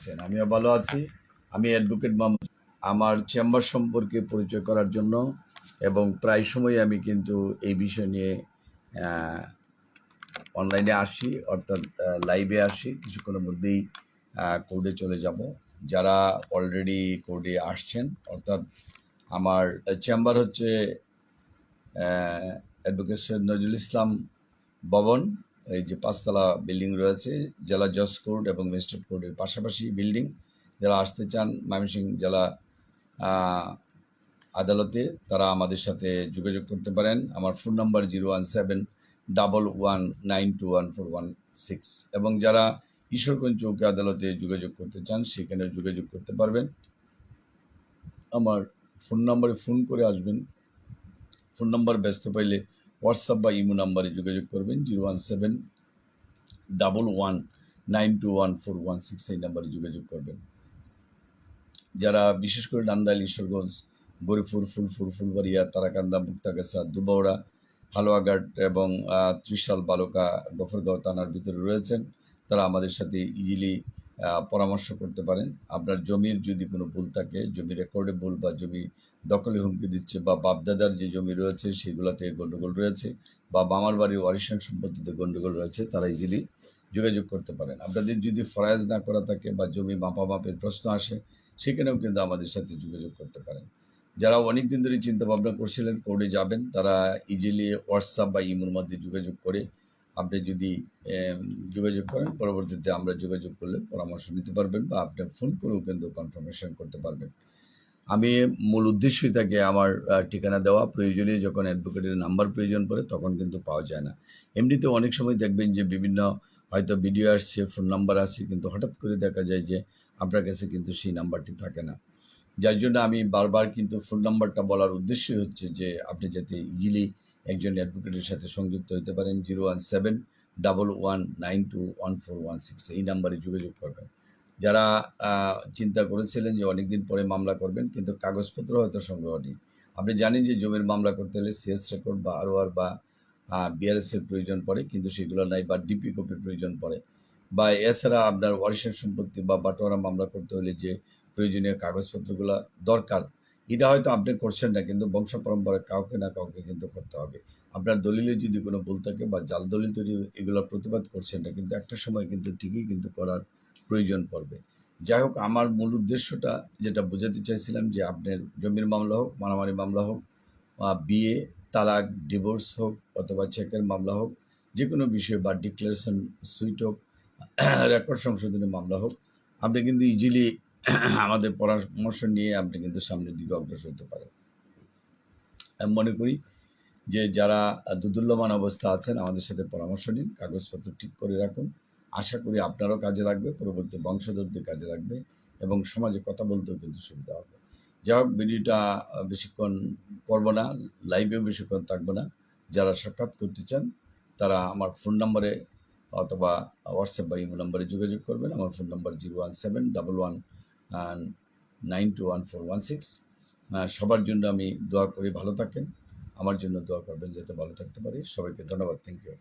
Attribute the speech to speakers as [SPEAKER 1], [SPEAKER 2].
[SPEAKER 1] আছেন, আমিও ভালো আছি। আমি অ্যাডভোকেট মাহমুদ আমার চেম্বার সম্পর্কে পরিচয় করার জন্য এবং প্রায় সময় আমি কিন্তু এই বিষয় নিয়ে অনলাইনে আসি, অর্থাৎ লাইভে আসি। কিছুক্ষণের মধ্যেই কোর্টে চলে যাব। যারা অলরেডি কোর্টে আসছেন, অর্থাৎ আমার চেম্বার হচ্ছে অ্যাডভোকেট সৈয়দ নজরুল ইসলাম ভবন। এই যে পাঁচতলা বিল্ডিং রয়েছে, জেলা জজ কোর্ট এবং ম্যাজিস্ট্রেট কোর্টের পাশাপাশি বিল্ডিং। যারা আসতে চান ময়মনসিংহ জেলা আদালতে, তারা আমাদের সাথে যোগাযোগ করতে পারেন। আমার phone number zero one seven double one nine two one four one six. এবং যারা ঈশ্বরগঞ্জ চৌকি আদালতে যোগাযোগ করতে চান সেখানে যোগাযোগ করতে পারবেন। আমার ফোন নাম্বারে ফোন করে আসবেন। ফোন নাম্বার ব্যস্ত পাইলে হোয়াটসঅ্যাপ বা ইমো নাম্বারে যোগাযোগ করবেন, zero one seven double one nine two one four one six এই নাম্বারে যোগাযোগ করবেন। যারা বিশেষ করে নান্দাইল ঈশ্বরগঞ্জ, গরিপুর, ফুলপুর, ফুলবাড়িয়া, তারাকান্দা, মুক্তাগাছা, দুবাওড়া, হালুয়াঘাট এবং ত্রিশাল, বালুকা, গফরগাঁও থানার ভিতরে রয়েছেন, তারা আমাদের সাথে ইজিলি পরামর্শ করতে পারেন। আপনার জমির যদি কোনো ভুল থাকে, জমি রেকর্ডে ভুল বা জমি দখলে হুমকি দিচ্ছে বা বাপদাদার যে জমি রয়েছে সেগুলোতে গণ্ডগোল রয়েছে বা মামার বাড়ির ওয়ারিশান সম্পত্তিতে গণ্ডগোল রয়েছে, তারা ইজিলি যোগাযোগ করতে পারেন। আপনাদের যদি ফরাজ না করা থাকে বা জমি মাপা মাপের প্রশ্ন আসে, সেখানেও কিন্তু আমাদের সাথে যোগাযোগ করতে পারেন। যারা অনেক দিন ধরে চিন্তা ভাবনা করছিলেন, কোর্টে যাবেন, তারা ইজিলি হোয়াটসঅ্যাপ বা ইমোর মধ্যে যোগাযোগ করে আপনি যদি যোগাযোগ করেন, পরবর্তীতে আমরা যোগাযোগ করলে পরামর্শ নিতে পারবেন বা আপনি ফোন করেও কিন্তু কনফার্মেশন করতে পারবেন। আমি মূল উদ্দেশ্যই থাকে আমার ঠিকানা দেওয়া প্রয়োজনীয় যখন অ্যাডভোকেটের নাম্বার প্রয়োজন পড়ে তখন কিন্তু পাওয়া যায় না। এমনিতে অনেক সময় দেখবেন যে বিভিন্ন হয়তো ভিডিও আসছে ফোন নাম্বার আসছে, কিন্তু হঠাৎ করে দেখা যায় যে আপনার কাছে কিন্তু সেই নাম্বারটি থাকে না। যার জন্য আমি বারবার কিন্তু ফোন নাম্বারটা বলার উদ্দেশ্যই হচ্ছে যে আপনি যাতে ইজিলি একজন অ্যাডভোকেটের সাথে সংযুক্ত হতে পারেন zero one seven double one nine two one four one six. এই নাম্বারে যোগাযোগ করবেন। যারা চিন্তা করেছিলেন যে অনেকদিন পরে মামলা করবেন, কিন্তু কাগজপত্র হয়তো সংগ্রহ নেই। আপনি জানেন যে জমির মামলা করতে হলে সিএস রেকর্ড বা আরও আর বা বিআরএস এর প্রয়োজন পড়ে, কিন্তু সেগুলো নাই বা ডিপি কপির প্রয়োজন পড়ে। বা এছাড়া আপনার ওয়ারিশের সম্পত্তি বা বাটোয়ারা মামলা করতে হলে যে প্রয়োজনীয় কাগজপত্রগুলো দরকার এটা হয়তো আপনি করছেন না, কিন্তু বংশ পরম্পরায় কাউকে না কাউকে কিন্তু করতে হবে। আপনার দলিলে যদি কোনো ভুল থাকে বা জাল দলিল তৈরি এগুলো প্রতিবাদ করছেন না, কিন্তু একটা সময় কিন্তু ঠিকই কিন্তু করার প্রয়োজন পড়বে। যাই হোক, আমার মূল উদ্দেশ্যটা যেটা বোঝাতে চাইছিলাম যে আপনার জমির মামলা হোক, মারামারি মামলা হোক, বা বিয়ে, তালাক ডিভোর্স হোক, অথবা চেকের মামলা হোক যে কোনো বিষয়ে বা ডিক্লারেশন সুইট হোক রেকর্ড সংশোধনের মামলা হোক, আপনি কিন্তু ইজিলি আমাদের পরামর্শ নিয়ে আপনি কিন্তু সামনের দিকে অগ্রসর হতে পারেন। আমি মনে করি যে যারা দুদুল্যমান অবস্থা আছেন, আমাদের সাথে পরামর্শ নিন, কাগজপত্র ঠিক করে রাখুন। আশা করি আপনারও কাজে লাগবে, পরবর্তী বংশধরদের কাজে লাগবে এবং সমাজে কথা বলতেও কিন্তু সুবিধা হবে। যাই হোক, ভিডিওটা বেশিক্ষণ করব না, লাইভেও বেশিক্ষণ থাকব না। যারা সাক্ষাৎ করতে চান, তারা আমার ফোন নম্বরে অথবা হোয়াটসঅ্যাপ বা ইমো নম্বরে যোগাযোগ করবেন। আমার phone number zero one seven double one nine two one four one six সবার জন্য আমি দোয়া করি ভালো থাকেন। আমার জন্য দোয়া করবেন যাতে ভালো থাকতে পারি। সবাইকে ধন্যবাদ। Thank you